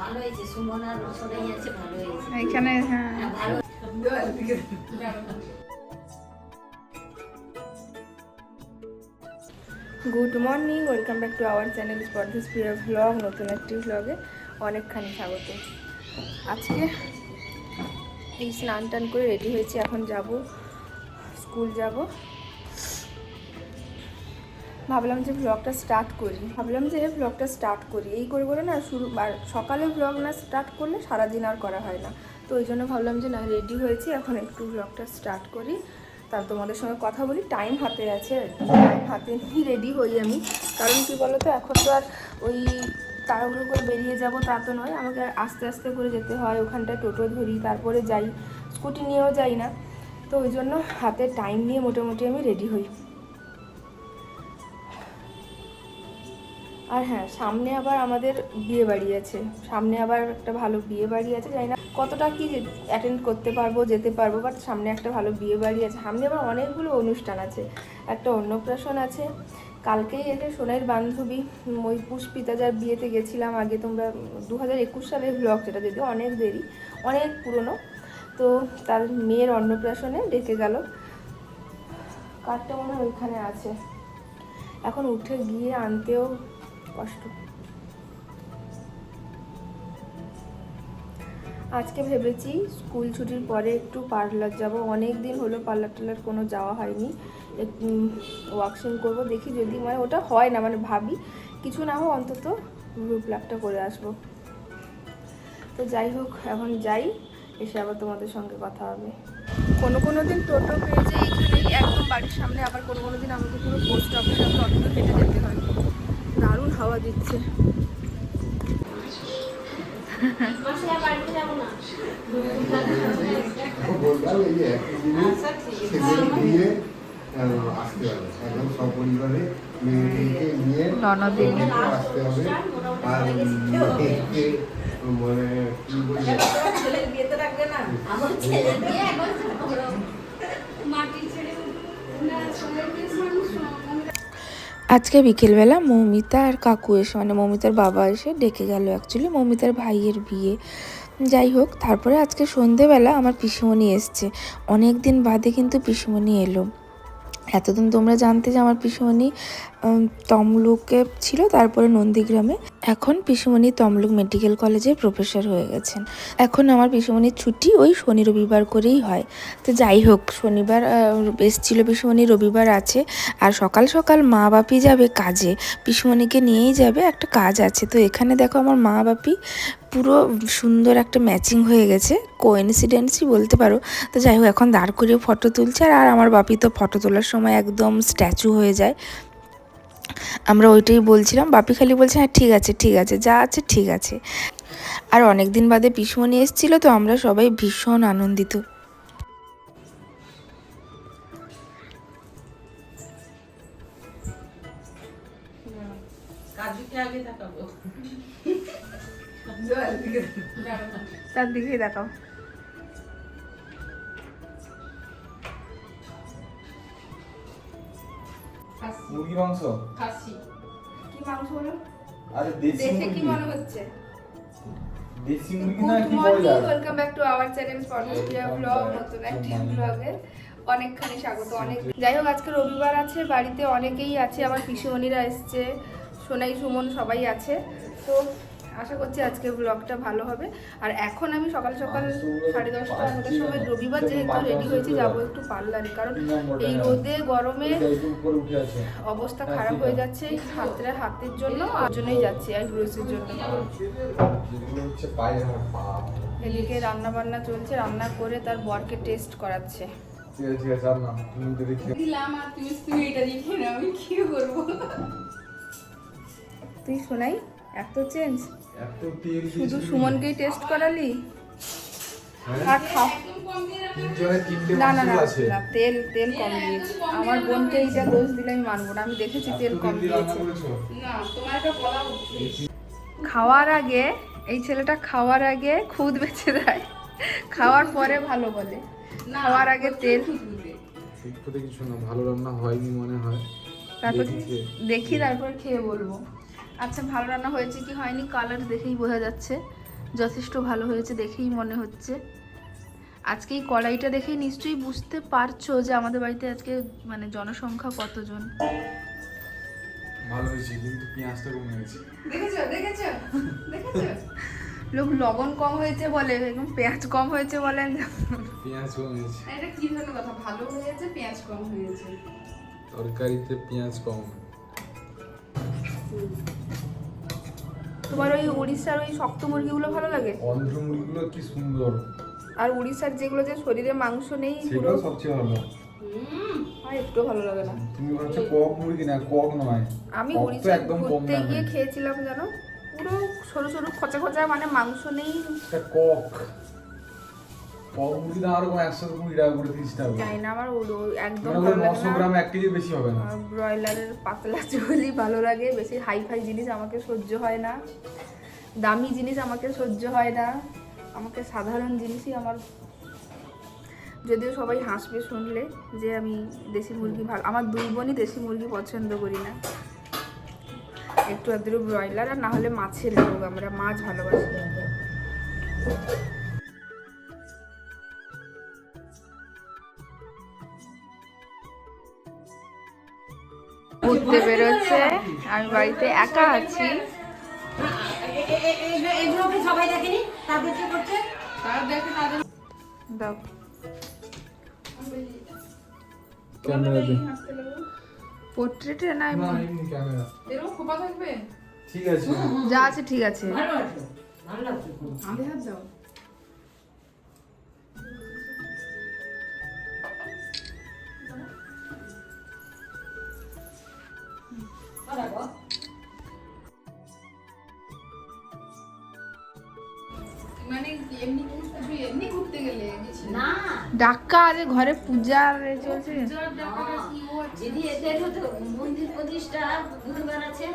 ভালো হয়েছে সুমন আর সোনাই আছে ভালো হয়েছে। এখানে হ্যাঁ। হ্যাঁ, ভালো good morning welcome back to our channel স্পর্ধিস প্রিয় ভ্লগ নতুন একটি ভ্লগে অনেকখানি স্বাগত। আজকে এই স্নান টান করে রেডি হয়েছি এখন যাব স্কুল যাব। ভাবলাম যে ব্লগটা স্টার্ট করি। ভাবলাম যে ব্লগটা স্টার্ট করি। এই করে করে না শুরু, আর সকালে ব্লগ না স্টার্ট করলে সারাদিন আর করা হয় না। তো ওই জন্য ভাবলাম যে না রেডি হয়েছি, এখন একটু ব্লগটা স্টার্ট করি। তার তোমাদের সঙ্গে কথা বলি। টাইম হাতে আছে টাইম হাতে নিয়ে রেডি হই আমি। কারণ কি বলো তো এখন তো আর ওই তাড়াহুড়ো করে বেরিয়ে যাব তা তো নয়। আমাকে আস্তে আস্তে করে যেতে হয়। ওখানটায় টোটো ধরি, তারপরে যাই। স্কুটি নিয়েও যাই না। তো ওই জন্য হাতে টাইম নিয়ে মোটামুটি আমি রেডি হই। আর হ্যাঁ সামনে আবার আমাদের বিয়ে বাড়ি আছে। সামনে আবার একটা ভালো বিয়ে বাড়ি আছে, জানি না কতটা কি অ্যাটেন্ড করতে পারব, যেতে পারব বাট সামনে একটা ভালো বিয়ে বাড়ি আছে। সামনে আবার অনেকগুলো অনুষ্ঠান আছে। একটা অন্নপ্রাশন আছে। কালকেই এসে সোনাইয়ের বান্ধবী, ওই পুষ্পিতা যার বিয়েতে গেছিলাম আগে তোমরা দু হাজার একুশ সালের ব্লগ যেটা যদিও অনেক দেরি, অনেক পুরনো। তো তার মেয়ের অন্নপ্রাশনে ডেকে গেল। কার্ডটা মনে হয় ওইখানে আছে। এখন উঠে গিয়ে আনতেও কষ্ট। আজকে ভেবেছি স্কুল ছুটির পরে একটু পার্লার যাব। অনেক দিন হলো পার্লার টার্লার কোনো যাওয়া হয়নি। ওয়াকশিং করব, দেখি যদি মানে ওটা হয় না মানে ভাবি। কিছু না হোক, অন্তত গ্রুপ লাভটা করে আসব। তো যাই হোক, এখন যাই। এসে আবার তোমাদের সঙ্গে কথা হবে। কোনো কোনো দিন টোটো পেয়ে যাই এখানেই একদম বাড়ির সামনে, আবার কোনো কোনো দিন আমাকে পুরো পোস্ট অফিস অটো হেঁটে যেতে হয়। দারুণ হাওয়া দিচ্ছে। বললাম এই যে একই দিনে ছেলে। দিয়ে আহ, আসতে হবে একদম সপরিবারে মেয়েকে নিয়ে ননদে নিয়ে। আসতে আজকে বিকেলবেলা মৌমিতা আর কাকু এসে মানে মৌমিতার বাবা এসে ডেকে গেল অ্যাকচুয়ালি মৌমিতার ভাইয়ের বিয়ে। যাই হোক, তারপরে আজকে সন্ধেবেলা আমার পিসিমণি এসছে। অনেক দিন বাদে কিন্তু পিসিমণি এলো। এতদিন তোমরা জানতে যে আমার পিসিমণি তমলুকে ছিল, তারপরে নন্দীগ্রামে। এখন পিসিমণি তমলুক মেডিকেল কলেজে প্রফেসর হয়ে গেছেন। এখন আমার পিসিমণির ছুটি ওই শনি রবিবার করেই হয়। তো যাই হোক, শনিবার এসছিল পিসিমণি, রবিবার আছে। আর সকাল সকাল মা বাপি যাবে কাজে। পিসুমণিকে নিয়েই যাবে, একটা কাজ আছে। তো এখানে দেখো আমার মা বাপি পুরো সুন্দর একটা ম্যাচিং হয়ে গেছে। কোইন্সিডেন্সই বলতে পারো। তো যাই হোক, এখন দাঁড় করিয়ে ফটো তুলছে আর আমার বাপি তো ফটো তোলার সময় একদম স্ট্যাচু হয়ে যায়। আমরা ওইটাই বলছিলাম। বাপি খালি বলছে হ্যাঁ ঠিক আছে ঠিক আছে, যা আছে, ঠিক আছে। আর অনেক দিন বাদে পিসমণি এসেছিল, তো আমরা সবাই ভীষণ আনন্দিত। তার দিকেই দেখাও মুরগি মাংস? কি মাংস হলো? আরে দেশি কি মনে হচ্ছে? দেশি মুরগি না কি welcome back to our channel স্পর্টিয়া blog নতুন একটি ব্লগে অনেকখানি স্বাগত অনেক যাই হোক আজকে রবিবার আছে বাড়িতে অনেকেই আছে আমার পিসুমণিরা এসছে সোনাই সুমন সবাই আছে। তো আশা করছি আজকে ব্লগটা ভালো হবে। আর এখন আমি সকাল সকাল সাড়ে দশটা মতো সময় রবিবার যেহেতু রেডি হয়েছি যাব একটু পার্লারে। কারণ এই রোদে গরমে উপরে উঠে আছে। অবস্থা খারাপ হয়ে যাচ্ছে এই হাতের হাতের জন্য আর জন্যই যাচ্ছি আর ব্রুসের জন্য। যেগুলো হচ্ছে পায়ের হাড় পা। এদিকে রান্না বান্না চলছে রান্না করে তার বরকে টেস্ট করাচ্ছে। ঠিক আছে ঠিক আছে আর না তুমি তো দিলাম আর তুমি তুমি এটা দেখে না আমি কি করব? তুই শোনাই এত চেঞ্জ শুধু সুমনকেই টেস্ট করালি? হ্যাঁ? আর খাও। না না না তেল তেল কম দিয়েছি। আমার বোনকে এইটা দোষ দিলে আমি মানবো না। আমি দেখেছি তেল কম দিয়েছে। খাওয়ার আগে এই ছেলেটা খাওয়ার আগে খুদ বেছে দেয়। খাওয়ার পরে ভালো বলে। খাওয়ার আগে তেল। কিছু না ভালো রান্না হয়নি মনে হয়। তারপর। দেখি তারপর খেয়ে বলব। আচ্ছা ভালো রান্না হয়েছে কি হয়নি? কালার দেখেই বোঝা যাচ্ছে। যথেষ্ট ভালো হয়েছে দেখেই মনে হচ্ছে। আজকে এই কড়াইটা দেখেই নিশ্চয়ই বুঝতে পারছ যে আমাদের বাড়িতে আজকে মানে জনসংখ্যা কতজন। ভালো হয়েছে কিন্তু পেঁয়াজটা কমে গেছে। দেখেছ? দেখেছ? দেখেছ? লোক লবণ কম হয়েছে বলে এবং পেঁয়াজ কম হয়েছে বলে। পেঁয়াজ কমে গেছে। এটা কি ধরনের কথা? ভালো হয়েছে পেঁয়াজ কম হয়েছে। তরকারিতে পেঁয়াজ কম। তোমার ওই উড়িষ্যার ওই শক্ত মুরগিগুলো ভালো লাগে? অন্ধ্র মুরগিগুলো কি সুন্দর। আর উড়িষ্যার যেগুলো যে শরীরে মাংস নেই সেগুলো সবচেয়ে ভালো। আর একটু ভালো লাগে না। তুমি বলছো কক মুরগি? না কক নয়। আমি উড়িষ্যা একদম ঘুরতে গিয়ে খেয়েছিলাম জানো? পুরো সরু সরু খচা খচা মানে মাংস নেই। কক। মুরগি দাম আরও একশো কুড়ি টাকা করে তিরিশ টাকা করে। না আমার একদম মানে ভালো ওগুলো লাগে নশো গ্রাম এক কেজি বেশি হবে না। আর ব্রয়লারের পাতলা চুলি ভালো লাগে বেশি হাই ফাই জিনিস আমাকে সহ্য হয় না। দামি জিনিস আমাকে সহ্য হয় না। আমাকে সাধারণ জিনিসই আমার যদিও সবাই হাসবে শুনলে যে আমি দেশি মুরগি ভালো আমার দুই বোনই দেশি মুরগি পছন্দ করি না। একটু আদুরু ব্রয়লার আর না হলে মাছের লোক আমরা মাছ ভালোবাসি। ঘুরতে বেরোচ্ছে। আমি বাড়িতে একা আছি। পোর্ট্রেটে না ঠিক আছে। যা আছে ঠিক আছে। ভালো আছে। ভালো লাগছে। ডাক্কা ঘরে পূজা চলছে। দিদি এদের তো মন্দির প্রতিষ্ঠা বুধবার আছে।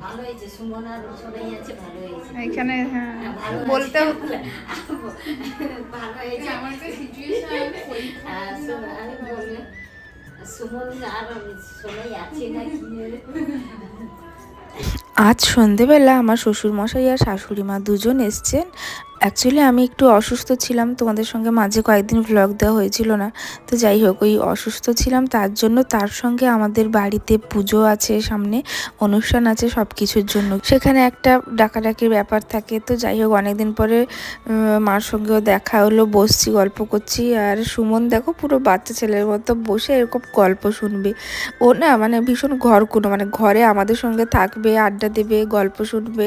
ভালো হয়েছে সবাই আছে ভালো হয়েছে। এখানে হ্যাঁ বলতে। ভালো হয়েছে। হ্যাঁ, সু- আমি বলব, আজ সন্ধেবেলা আমার শ্বশুরমশাই আর শাশুড়ি মা দুজন এসছেন। অ্যাকচুয়ালি আমি একটু অসুস্থ ছিলাম। তোমাদের সঙ্গে মাঝে কয়েকদিন ভ্লগ দেওয়া হয়েছিল না। তো যাই হোক, ওই অসুস্থ ছিলাম। তার জন্য তার সঙ্গে আমাদের বাড়িতে পুজো আছে, সামনে অনুষ্ঠান আছে সব কিছুর জন্য। সেখানে একটা ডাকাডাকির ব্যাপার থাকে। তো যাই হোক, অনেকদিন পরে মার সঙ্গেও দেখা হলো, বসছি, গল্প করছি। আর সুমন দেখো, পুরো বাচ্চা ছেলের মতো বসে এরকম গল্প শুনবে। ও না মানে ভীষণ ঘর কোনো মানে ঘরে আমাদের সঙ্গে থাকবে, আড্ডা দেবে, গল্প শুনবে।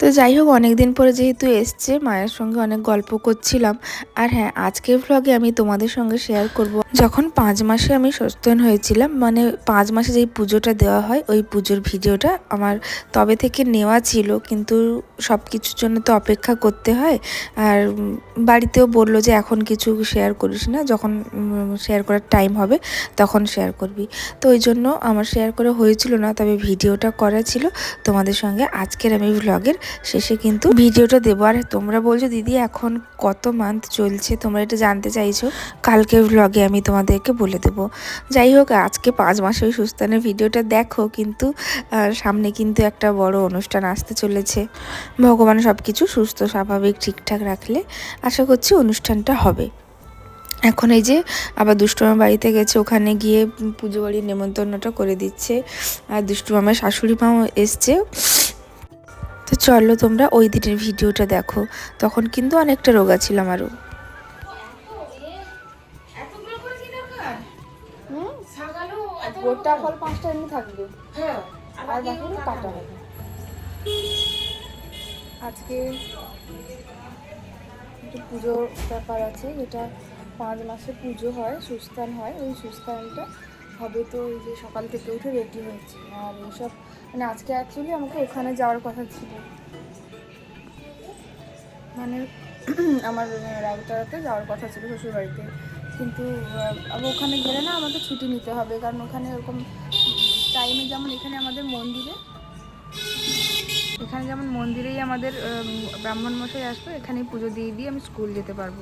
তো যাই হোক অনেক দিন পরে যেহেতু এসছে, মায়ের সঙ্গে অনেক গল্প করছিলাম। আর হ্যাঁ আজকের ভ্লগে আমি তোমাদের সঙ্গে শেয়ার করব। যখন পাঁচ মাসে আমি সস্তায়ন হয়েছিলাম মানে পাঁচ মাসে যেই পুজোটা দেওয়া হয়, ওই পুজোর ভিডিওটা আমার তবে থেকে নেওয়া ছিল। কিন্তু সব কিছুর জন্য তো অপেক্ষা করতে হয়। আর বাড়িতেও বলল যে, এখন কিছু শেয়ার করিস না। যখন শেয়ার করার টাইম হবে, তখন শেয়ার করবি। তো ওই জন্য আমার শেয়ার করা হয়েছিল না, তবে ভিডিওটা করা ছিল। তোমাদের সঙ্গে আজকের আমি ভ্লগের শেষে কিন্তু ভিডিওটা দেবো। আর তোমরা বলছো, দিদি, এখন কত মান্থ চলছে? তোমরা এটা জানতে চাইছো? কালকে ভ্লগে আমি তোমাদেরকে বলে দেবো। যাই হোক, আজকে পাঁচ মাসে ওই সুস্থানের ভিডিওটা দেখো, কিন্তু সামনে কিন্তু একটা বড় অনুষ্ঠান আসতে চলেছে। ভগবান সব কিছু সুস্থ, স্বাভাবিক, ঠিকঠাক রাখলে আশা করছি অনুষ্ঠানটা হবে। এখন এই যে আবার দুষ্টুমার বাড়িতে গেছে, ওখানে গিয়ে পুজো বাড়ির নেমন্তন্নটা করে দিচ্ছে। আর দুষ্টুমামার শাশুড়ি মাও এসছে। তো চলো তোমরা ওই দিনের ভিডিওটা দেখো। তখন কিন্তু অনেকটা রোগা ছিলাম আরও পাঁচটা এমনি থাকবে আর। কাটা হবে আজকে একটু পুজোর ব্যাপার আছে, যেটা পাঁচ মাসে পুজো হয়, সুস্থান হয়। ওই সুস্থানটা হবে তো এই যে সকাল থেকে উঠে রেডি হয়েছে। আর এইসব মানে আজকে অ্যাকচুয়ালি আমাকে ওখানে যাওয়ার কথা ছিল। মানে আমার রাউতারাতে যাওয়ার কথা ছিল শ্বশুরবাড়িতে। কিন্তু আবার ওখানে গেলে না আমাকে ছুটি নিতে হবে, কারণ ওখানে ওরকম টাইমে যেমন এখানে আমাদের মন্দিরে, এখানে যেমন মন্দিরেই আমাদের ব্রাহ্মণ মশাই আসবে, এখানেই পুজো দিয়ে দিয়ে আমি স্কুল যেতে পারব।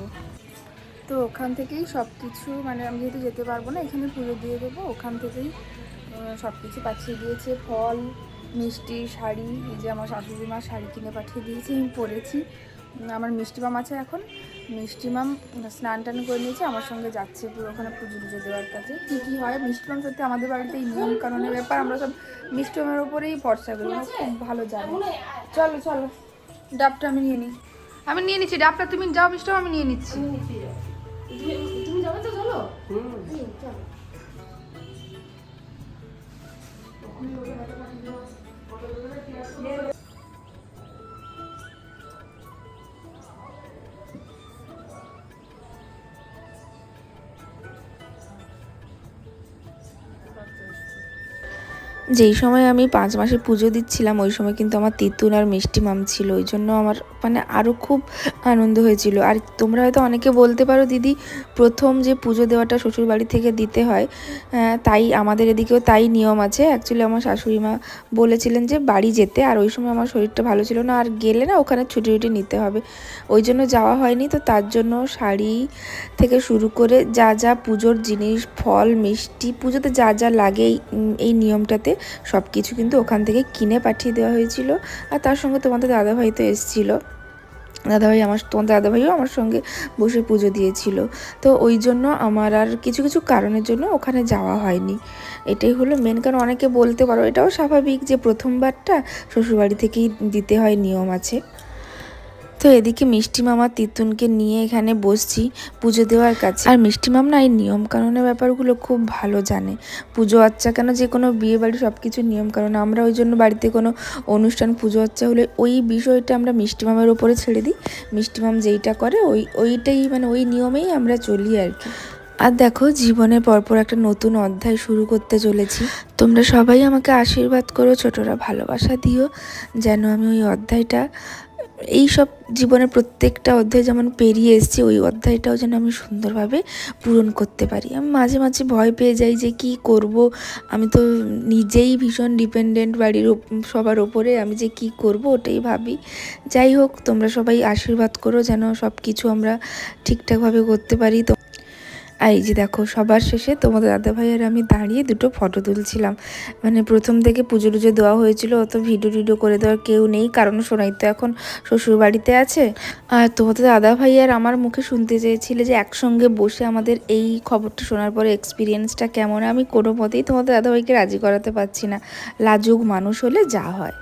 তো ওখান থেকেই সব কিছু মানে আমি যেহেতু যেতে পারব না, এখানে পুজো দিয়ে দেবো, ওখান থেকেই সব কিছু পাঠিয়ে দিয়েছে। ফল মিষ্টি শাড়ি এই যে আমার শাশুড়ি মা শাড়ি কিনে পাঠিয়ে দিয়েছে আমি পরেছি। আমার মিষ্টি মাম আছে এখন। মিষ্টি মাম স্নান টান করে নিয়েছে আমার সঙ্গে যাচ্ছে পুরো ওখানে পুজো টুজো দেওয়ার কাছে কী কী হয়? মিষ্টি মাম সত্যি আমাদের বাড়িতে এই নিয়ম কানুনের ব্যাপার আমরা সব মিষ্টি মামের ওপরেই ভরসা করি। খুব ভালো জানে। চলো চলো ডাবটা আমি নিয়ে নিই। আমি নিয়ে নিচ্ছি ডাবটা তুমি যাও মিষ্টি মাম, আমি নিয়ে নিচ্ছি। তুমি যাবে তো চলো? চলো। Porque. যেই সময় আমি পাঁচ মাসে পুজো দিচ্ছিলাম, ওই সময় কিন্তু আমার তিতুন আর মিষ্টি মাম ছিল। ওই জন্য আমার মানে আরও খুব আনন্দ হয়েছিল। আর তোমরা হয়তো অনেকে বলতে পারো, দিদি, প্রথম যে পুজো দেওয়াটা শ্বশুর বাড়ি থেকে দিতে হয় তাই আমাদের এদিকেও তাই নিয়ম আছে। অ্যাকচুয়ালি আমার শাশুড়ি মা বলেছিলেন যে বাড়ি যেতে, আর ওই সময় আমার শরীরটা ভালো ছিল না, আর গেলে না ওখানে ছুটি টুটি নিতে হবে। ওই জন্য যাওয়া হয়নি, তো তার জন্য শাড়ি থেকে শুরু করে যা যা পুজোর জিনিস, ফল, মিষ্টি, পুজোতে যা যা লাগে এই নিয়মটাতে সব কিছু কিন্তু ওখান থেকে কিনে পাঠিয়ে দেওয়া হয়েছিল। আর তার সঙ্গে তোমাদের দাদাভাই তো এসেছিল। দাদাভাই আমার তোমার দাদাভাইও আমার সঙ্গে বসে পুজো দিয়েছিল। তো ওই জন্য আমার আর কিছু কিছু কারণের জন্য ওখানে যাওয়া হয়নি। এটাই হলো মেন কারণ। অনেকে বলতে পারো এটাও স্বাভাবিক যে প্রথমবারটা শ্বশুরবাড়ি থেকেই দিতে হয় নিয়ম আছে। তো এদিকে মিষ্টি মামা তিতুনকে নিয়ে এখানে বসছি পুজো দেওয়ার কাছে। আর মিষ্টি মাম না এই নিয়ম কানুনের ব্যাপারগুলো খুব ভালো জানে। পুজো আচ্চা কেন? যে কোনো বিয়ে বাড়ি সব কিছু নিয়ম কারণ আমরা ওই জন্য বাড়িতে কোনো অনুষ্ঠান পুজো আচ্চা হলে ওই বিষয়টা আমরা মিষ্টি মামের ওপরে ছেড়ে দিই। মিষ্টি মাম যেইটা করে ওই, ওইটাই মানে ওই নিয়মেই আমরা চলি আর কি। আর দেখো, জীবনের পরপর একটা নতুন অধ্যায় শুরু করতে চলেছি। তোমরা সবাই আমাকে আশীর্বাদ করো, ছোটরা ভালোবাসা দিও। যেন আমি ওই অধ্যায়টা এই সব জীবনের প্রত্যেকটা অধ্যায় যেমন পেরিয়ে এসেছি, ওই অধ্যায়টাও যেন আমি সুন্দরভাবে পূরণ করতে পারি। আমি মাঝে মাঝে ভয় পেয়ে যাই যে কি করব। আমি তো নিজেই ভীষণ ডিপেন্ডেন্ট বাড়ির সবার ওপরে। আমি যে কি করব ওটাই ভাবি। যাই হোক, তোমরা সবাই আশীর্বাদ করো যেন সব কিছু আমরা ঠিকঠাকভাবে করতে পারি। তো এই যে দেখো, সবার শেষে তোমাদের দাদাভাই আর আমি দাঁড়িয়ে দুটো ফটো তুলছিলাম। মানে প্রথম থেকে পুজো টুজো দেওয়া হয়েছিল, অত ভিডিও টিডিও করে দেওয়ার কেউ নেই, কারণ সোনাই তো এখন শ্বশুর বাড়িতে আছে। আর তোমাদের দাদাভাই আর আমার মুখে শুনতে চেয়েছিলে যে একসঙ্গে বসে আমাদের এই খবরটা শোনার পরে এক্সপিরিয়েন্সটা কেমন, আমি কোনো মতেই তোমাদের দাদাভাইকে রাজি করাতে পারছি না। লাজুক মানুষ হলে যা হয়।